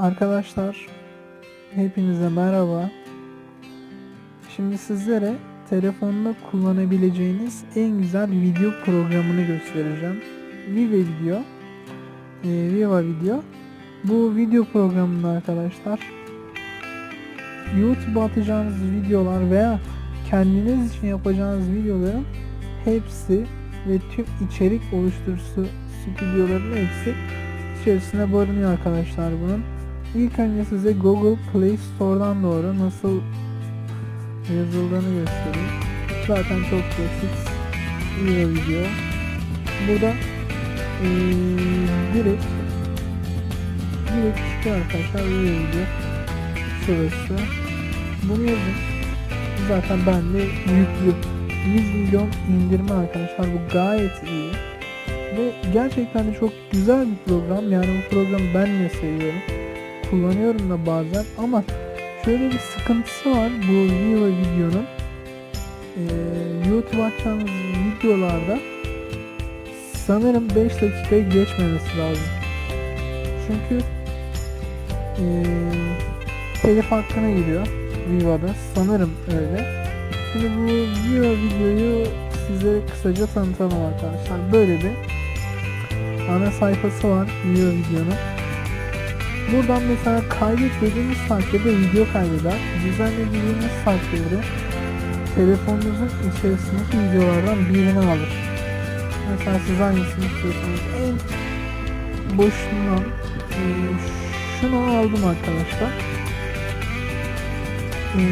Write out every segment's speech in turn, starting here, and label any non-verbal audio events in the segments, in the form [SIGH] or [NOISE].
Arkadaşlar, hepinize merhaba. Şimdi sizlere telefonda kullanabileceğiniz en güzel video programını göstereceğim. Viva Video. Ee, Viva Video. Bu video programında arkadaşlar YouTube atacağınız videolar veya kendiniz için yapacağınız videoların hepsi ve tüm içerik oluşturucusu stüdyoların hepsi içerisine barınıyor arkadaşlar bunun. İlk önce size Google Play Store'dan doğru nasıl yazıldığını göstereyim. Zaten çok basit. Video video. Burada eee direkt direkt çıkıyor arkadaşlar video video. Şurası. Bunu yazın. Zaten bende yüklü 100 milyon indirme arkadaşlar. Bu gayet iyi. Ve gerçekten de çok güzel bir program. Yani bu programı ben de seviyorum. Kullanıyorum da bazen ama şöyle bir sıkıntısı var bu Viva videonun. Ee, YouTube açacağınız videolarda sanırım 5 dakikayı geçmemesi lazım. Çünkü ee, telif hakkına giriyor Viva'da. Sanırım öyle. Şimdi bu Viva videoyu size kısaca tanıtalım arkadaşlar. Böyle bir ana sayfası var Viva videonun. Buradan mesela kaydet dediğiniz takdirde video kaydeder. Düzenlediğiniz takdirde telefonunuzun içerisindeki videolardan birini alır. Mesela siz hangisini istiyorsanız en boşundan e, şunu aldım arkadaşlar. E,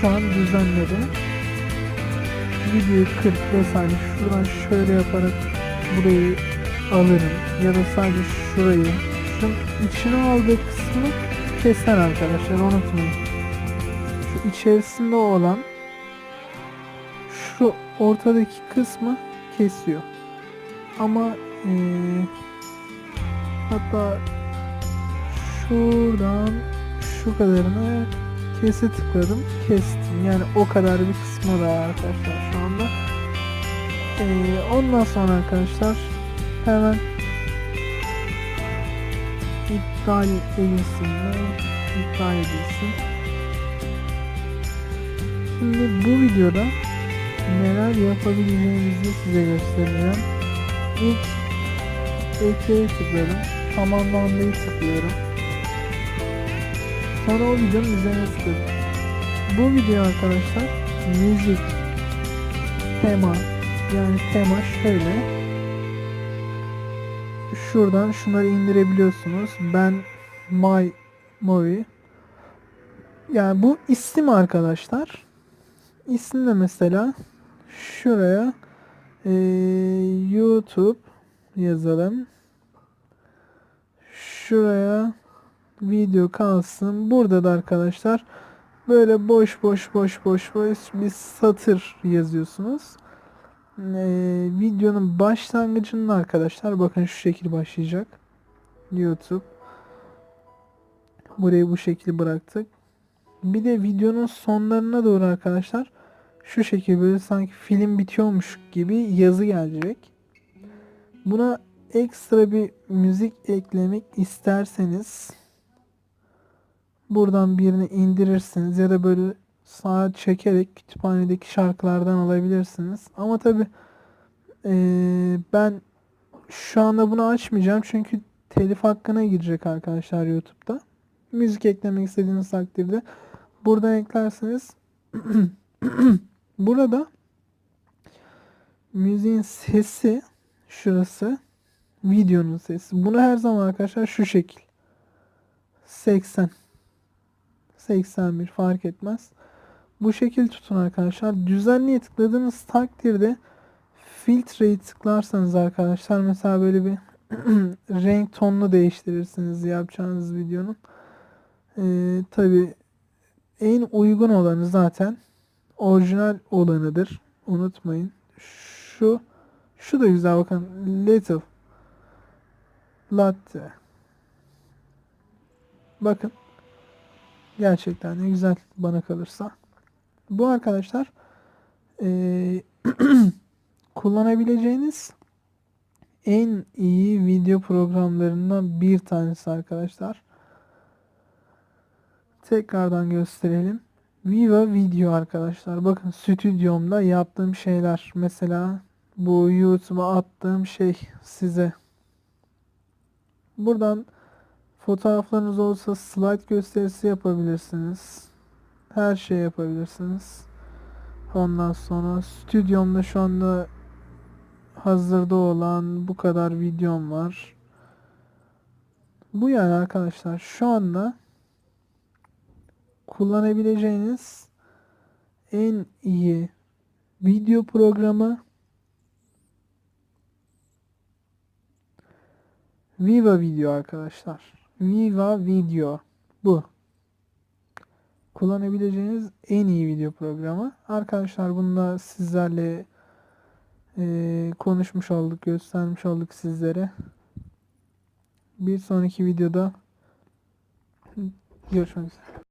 şu an düzenledi. Videoyu 40 vesaire şuradan şöyle yaparak burayı alırım ya da sadece şurayı şunun içine aldığı kısmı keser arkadaşlar unutmayın. Şu içerisinde olan şu ortadaki kısmı kesiyor. Ama eee, hatta şuradan şu kadarını kese tıkladım kestim yani o kadar bir kısmı da arkadaşlar şu anda. Eee, ondan sonra arkadaşlar hemen iptal edilsin mi? İptal edilsin. Şimdi bu videoda neler yapabileceğimizi size göstereceğim. İlk ekleye tıkladım. Tamamlandığı tıklıyorum. Sonra o videonun üzerine tıkladım. Bu video arkadaşlar müzik tema yani tema şöyle şuradan şunları indirebiliyorsunuz. Ben My Movie. Yani bu isim arkadaşlar. İsim de mesela şuraya eee, YouTube yazalım. Şuraya video kalsın. Burada da arkadaşlar böyle boş boş boş boş boş bir satır yazıyorsunuz. Ee, videonun başlangıcında arkadaşlar bakın şu şekil başlayacak. YouTube. Burayı bu şekil bıraktık. Bir de videonun sonlarına doğru arkadaşlar şu şekil böyle sanki film bitiyormuş gibi yazı gelecek. Buna ekstra bir müzik eklemek isterseniz buradan birini indirirsiniz ya da böyle sağa çekerek kütüphanedeki şarkılardan alabilirsiniz. Ama tabi ben şu anda bunu açmayacağım çünkü telif hakkına girecek arkadaşlar YouTube'da. Müzik eklemek istediğiniz takdirde buradan eklersiniz. [CLEARS THROAT] Burada müziğin sesi şurası videonun sesi. Bunu her zaman arkadaşlar şu şekil 80 81 fark etmez. Bu şekil tutun arkadaşlar. Düzenliye tıkladığınız takdirde filtreyi tıklarsanız arkadaşlar mesela böyle bir [CLEARS THROAT] renk tonunu değiştirirsiniz yapacağınız videonun. Ee, Tabi en uygun olanı zaten orijinal olanıdır. Unutmayın. Şu şu da güzel bakın. Little Latte. Bakın. Gerçekten de güzel bana kalırsa. Bu arkadaşlar eee, [CLEARS THROAT] kullanabileceğiniz en iyi video programlarından bir tanesi arkadaşlar. Tekrardan gösterelim. Viva Video arkadaşlar. Bakın stüdyomda yaptığım şeyler. Mesela bu YouTube'a attığım şey size. Buradan fotoğraflarınız olsa slide gösterisi yapabilirsiniz. Her şey yapabilirsiniz. Ondan sonra stüdyomda şu anda hazırda olan bu kadar videom var. Bu yani arkadaşlar şu anda kullanabileceğiniz en iyi video programı Viva Video arkadaşlar. Viva Video bu. Kullanabileceğiniz en iyi video programı. Arkadaşlar bununla sizlerle eee, konuşmuş olduk, göstermiş olduk sizlere. Bir sonraki videoda görüşmek üzere.